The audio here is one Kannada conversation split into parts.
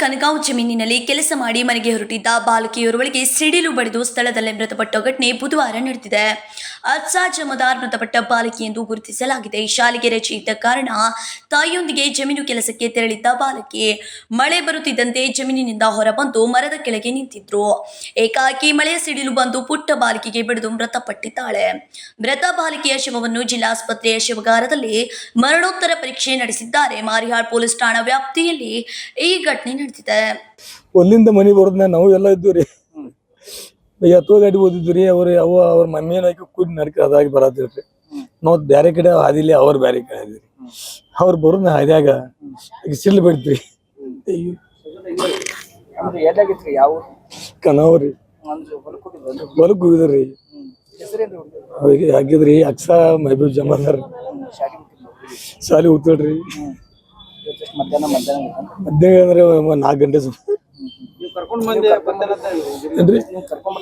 ಕನಗಾಂವ್ ಜಮೀನಿನಲ್ಲಿ ಕೆಲಸ ಮಾಡಿ ಮನೆಗೆ ಹೊರಟಿದ್ದ ಬಾಲಕಿಯೋರ್ವಳಿಗೆ ಸಿಡಿಲು ಬಡಿದು ಸ್ಥಳದಲ್ಲೇ ಮೃತಪಟ್ಟ ಘಟನೆ ಬುಧವಾರ ನಡೆದಿದೆ. ಅತ್ಸಾ ಜಮದಾರ್ ಮೃತಪಟ್ಟ ಬಾಲಕಿ ಎಂದು ಗುರುತಿಸಲಾಗಿದೆ. ಶಾಲೆಗೆ ರಜೆ ಇದ್ದ ಕಾರಣ ತಾಯಿಯೊಂದಿಗೆ ಜಮೀನು ಕೆಲಸಕ್ಕೆ ತೆರಳಿದ್ದ ಬಾಲಕಿ ಮಳೆ ಬರುತ್ತಿದ್ದಂತೆ ಜಮೀನಿನಿಂದ ಹೊರಬಂದು ಮರದ ಕೆಳಗೆ ನಿಂತಿದ್ರು. ಏಕಾಕಿ ಮಳೆಯ ಸಿಡಿಲು ಬಂದು ಪುಟ್ಟ ಬಾಲಕಿಗೆ ಬಿಡಿದು ಮೃತಪಟ್ಟಿದ್ದಾಳೆ. ಮೃತ ಬಾಲಕಿಯ ಶವವನ್ನು ಜಿಲ್ಲಾಸ್ಪತ್ರೆಯ ಶಿವಗಾರದಲ್ಲಿ ಮರಣೋತ್ತರ ಪರೀಕ್ಷೆ ನಡೆಸಿದ್ದಾರೆ. ಮಾರಿಹಾಳ್ ಪೊಲೀಸ್ ಠಾಣಾ ವ್ಯಾಪ್ತಿಯಲ್ಲಿ ಈ ಘಟನೆ ನಡೆದಿದೆ. ಅಲ್ಲಿಂದ ಮನಿ ಬರೋದ್ನ ನಾವು ಎಲ್ಲ ಇದ್ದೀವ್ರಿ ರೀ ಎತ್ತೋ ಗಾಡಿ ಓದಿದ್ವಿ ರೀ ಅವ್ರ ಅವ ಅವ್ರ ಮಮ್ಮಿ ಹಾಕಿ ಕೂಡಿ ನಡ್ಕ ಅದಾಗಿ ಬರತ್ತಿರ್ತೀವಿ ನಾವು ಬ್ಯಾರೆ ಕಡೆ ಹಾದಿಲಿ ಅವ್ರ ಬ್ಯಾರೆ ಕಡೆ ಹಾದಿರಿ. ಅವ್ರು ಬರೋದ್ನ ಹಾದ್ಯಾಗ ಈಗ ಸಿಲ್ ಬಿಡ್ತೀವಿ ಎಲ್ಲಾಗಿತ್ರಿ ಯಾವ? ಕನಾವ್ರಿ. ಹೊಲಕ್ ಹೋಗಿದ್ರಿ ಹುಡ್ಗರ್ದು? ಹಾಕಿದ್ರಿ ಅಕ್ಸಾ ಮಹಬೂಬ್ ಜಮಾದಾರ್. ಸರ್ ಶಾಲಿ ಹೋಗ್ತಾಳ್ರಿ ಮಧ್ಯಾಹ್ನ ಮಧ್ಯಾಹ್ನ ಮಧ್ಯಾಹ್ನ ಅಂದ್ರೆ ನಾಲ್ಕು ಗಂಟೆ ಸುಮಾರು ನೀವು ಕರ್ಕೊಂಡ್ ಬಂದೆ ಏನ್ರಿ? ನೀವು ಕರ್ಕೊಂಡ್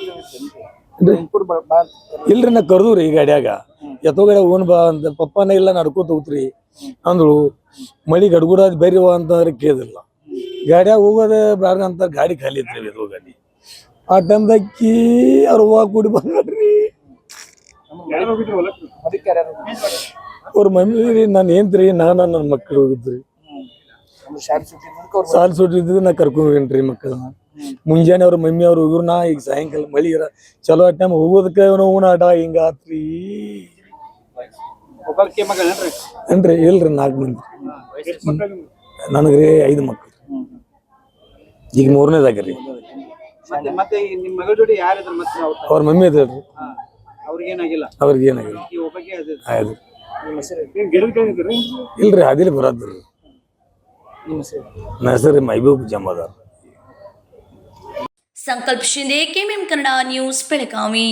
ಇಲ್ರಿ ನಾ ಕರ್ದ್ರಿ ಈ ಗಾಡ್ಯಾಗ ಎತ್ತೋ ಗಾಡಿ ಓನ್ ಬಾ ಅಂತ ಪಪ್ಪನ ಇಲ್ಲ ನಡ್ಕೋತ ಹೋಗ್ತ್ರಿ. ಅಂದ್ರು ಮಳಿ ಗಡ್ಗುಡ ಬೇರೆ ಅಂತಂದ್ರೆ ಕೇಳಿಲ್ಲ ಗಾಡ್ಯಾಗ ಹೋಗೋದ ಬ್ಯಾಡ ಅಂತ ಗಾಡಿ ಖಾಲಿ ಇತ್ರಿ ಎತ್ತೋ ಗಾಡಿ ಆ ಟೈಮ್ದಾಕಿ ಅವ್ರ ಹೋಗ ಕೂಡಿ ಬಂದ್ರಿ? ಅವ್ರ ಮಮ್ಮಿ ರೀ ನಾನು ಏನ್ರಿ ನಾನು ನನ್ನ ಮಕ್ಕಳು ಹೋಗಿದ್ರಿ ಹ್ಮ್. ಅಂದ್ರೆ ಶಾಲಿ ಸುಟ್ಟಿ ಮುಂದ್ಕ ಅವ್ರು ಸಾಲ್ ಸುಟ್ಟಿದ್ದು ನಾ ಕರ್ಕೊಂಡ್ ಹೋಗೇನ್ರಿ ಮಕ್ಕಳನ್ನ ಮುಂಜಾನೆ ಅವ್ರ ಮಮ್ಮಿ ಅವ್ರು ಹೋಗಿರು ನಾ ಈಗ ಸಾಯಂಕಾಲ ಮಳಿ ಇರ ಚಲೋ ಟೈಮ್ ಹೋಗೋದಕ್ಕೆ ನೋವು ಆಟ ಹಿಂಗ ಆತ್ರಿ? ಏನ್ರಿ? ಇಲ್ರಿ ನಾಲ್ಕು ಮಂದಿ. ನನಗ್ರಿ ಐದು ಮಕ್ಕಳು. ಈಗ ಮೂರನೇದಾಗ್ರಿ ಅವ್ರ ಮಮ್ಮಿ ಅದ್ರಿ ಅವ್ರಿಗೇನಾಗಿಲ್ಲ? ಅವ್ರಿಗೆ ಏನಾಗಿಲ್ಲ ಈ ಒಬ್ಬಾಕಿ ಅದು ಆಯ್ತು. ಇಲ್ರಿ ಅದಿಲ್ಲಿ ಬರದ್ರಿ ನಿಮ್ಮ ಹೆಸರು ನನ್ನ ಹೆಸರು ಮೈಬೂಬ್ ಜಮಾದಾರ್ ಸಂಕಲ್ಪ ಶಿಂದೆ ಕೆಎಂಎಂ ಕನ್ನಡ ನ್ಯೂಸ್ ಬೆಳಗಾವಿ